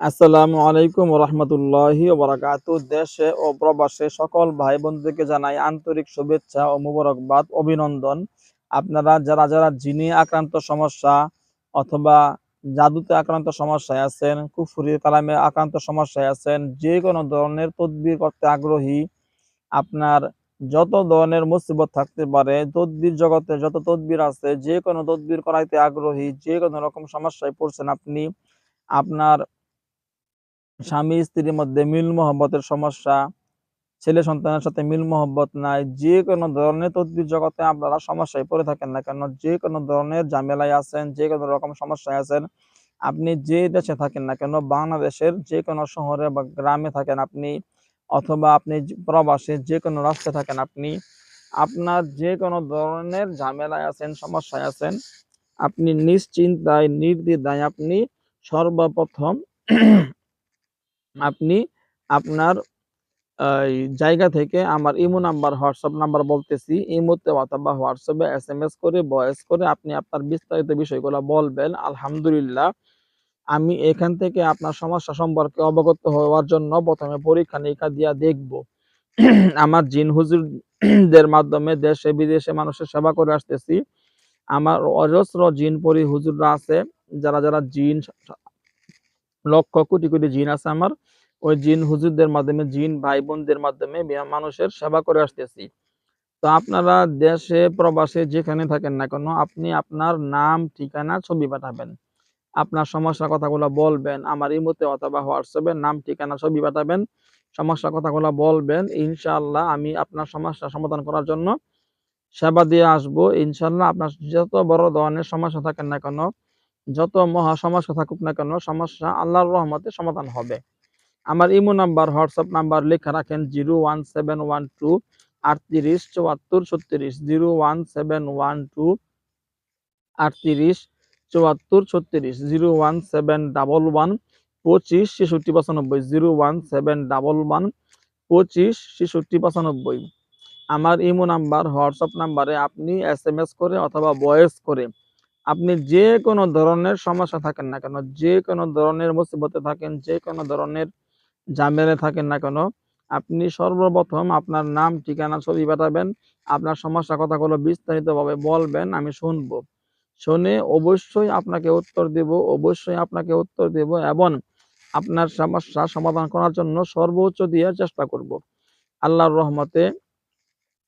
আসসালামু আলাইকুম রহমতুল্লাহি বারাকাত দেশে ও প্রবাসে সকল ভাই বন্ধুদেরকে জানাই আন্তরিক শুভেচ্ছা ও মুবারকবাদ, অভিনন্দন। আপনারা যারা যারা জিনে আক্রান্ত সমস্যা অথবা জাদুতে আক্রান্ত সমস্যায় আছেন কুফুরি কালামে আক্রান্ত সমস্যায় আছেন যে কোনো ধরনের তদবির করতে আগ্রহী, আপনার যত ধরনের মুসিবত থাকতে পারে, তদবির জগতে যত তদবির আছে যে কোনো তদবির করাইতে আগ্রহী যে কোনো রকম সমস্যায় পড়ছেন আপনি, আপনার স্বামী স্ত্রীর মধ্যে মিল মহব্বতের সমস্যা, ছেলে সন্তানের সাথে মিল মহব্বত নাই, যে কোনো ধরনের তদবির জগতে আপনারা সমস্যায় পড়ে থাকেন না কেন? যে কোনো ধরনের ঝামেলায় আছেন, যে কোনো রকম সমস্যায় আছেন, আপনি যে দেশে থাকেন না কেন? বাংলাদেশের যে কোনো শহরে বা গ্রামে থাকেন আপনি, অথবা আপনি প্রবাসে যে কোনো রাস্তায় থাকেন আপনি, আপনার যে কোনো ধরনের ঝামেলায় আছেন, সমস্যায় আছেন, আপনি নিশ্চিন্তায়, নির্দ্বিধায় আপনি সর্বপ্রথম আপনি আপনার জায়গা থেকে আমার ইমো নাম্বার, হোয়াটসঅ্যাপ নাম্বার বলতেছি। ইমোতে অথবা হোয়াটসঅ্যাপে এস এম এস করে, ভয়েস করে আপনি আপনার বিস্তারিত বিষয়গুলো বলবেন। আলহামদুলিল্লাহ, আমি এখান থেকে আপনার সমস্যা সম্পর্কে অবগত হওয়ার জন্য প্রথমে পরীক্ষা নিরীক্ষা দিয়া দেখব। আমার জিন হুজুরদের মাধ্যমে দেশে, বিদেশে মানুষের সেবা করে আসতেছি। আমার অজস্র জিন পরি হুজুররা আছে, যারা যারা জিন লক্ষ কোটি কোটি জিন আছে আমার। ওই জিন হুজুরদের মাধ্যমে, জিন ভাই বোনদের মাধ্যমে মানুষের সেবা করে আসতেছি। তো আপনারা দেশে, প্রবাসে যেখানে থাকেন না কেন, আপনি আপনার নাম, ঠিকানা, ছবি পাঠাবেন। আপনার সমস্যার কথাগুলো বলবেন, আমার ইমোতে অথবা হোয়াটসঅ্যাপে নাম, ঠিকানা, ছবি পাঠাবেন। সমস্যার কথাগুলো বলবেন, ইনশাআল্লাহ আমি আপনার সমস্যা সমাধান করার জন্য সেবা দিয়ে আসব। ইনশাআল্লাহ আপনার যত বড় ধরনের সমস্যা থাকেন না কেন যত মহা সমস্যা থাকুক না কেন, সমস্যা আল্লাহর রহমতে সমাধান হবে। আমার ইমো নাম্বার, হোয়াটসঅ্যাপ নাম্বার লেখা রাখেন zero one seven one two আটত্রিশ চুয়াত্তর ছত্রিশ zero one seven one two আটত্রিশ চুয়াত্তর ছত্রিশ zero one seven double one পঁচিশ ছেষট্টি পঁচানব্বই, zero one seven, double one, পঁচিশ ছেষট্টি পঁচানব্বই। আমার ইমো নাম্বার, হোয়াটসঅ্যাপ নাম্বারে আপনি এস এম এস করে অথবা ভয়েস করে আপনি যে কোনো ধরনের সমস্যা থাকেন না কেন, যে কোনো ধরনের মুসিবতে থাকেন, যে কোনো ধরনের ঝামেলে থাকেন না কেন, আপনি সর্বপ্রথম আপনার নাম, ঠিকানা, ছবি পাঠাবেন, আপনার সমস্যা কথাগুলো বিস্তারিতভাবে বলবেন, আমি শুনব। শুনে অবশ্যই আপনাকে উত্তর দেব, অবশ্যই আপনাকে উত্তর দেব এবং আপনার সমস্যা সমাধান করার জন্য সর্বোচ্চ দিয়ে চেষ্টা করব। আল্লাহর রহমতে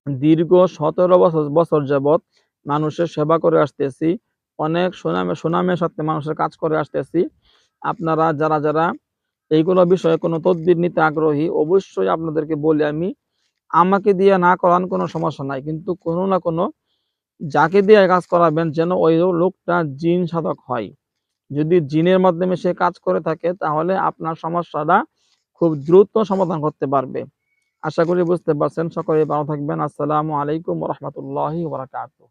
দীর্ঘ সতেরো বছর বছর যাবৎ মানুষের সেবা করে আসতেছি। অনেক সুনামে সুনামের সাথে মানুষের কাজ করে আসতেছি। আপনারা যারা যারা এইগুলো বিষয়ে কোনো তদবির নিতে আগ্রহী, অবশ্যই আপনাদেরকে বলি আমি, আমাকে দিয়ে না করান কোনো সমস্যা নাই। কিন্তু কোনো না কোনো যাকে দিয়ে কাজ করাবেন যেন ওই লোকটা জিন সাধক হয়। যদি জিনের মাধ্যমে সে কাজ করে থাকে, তাহলে আপনার সমস্যাটা খুব দ্রুত সমাধান করতে পারবে। আশা করি বুঝতে পারছেন। সকলে ভালো থাকবেন। আসসালামু আলাইকুম রহমতুল্লাহি বারাকাতুহু।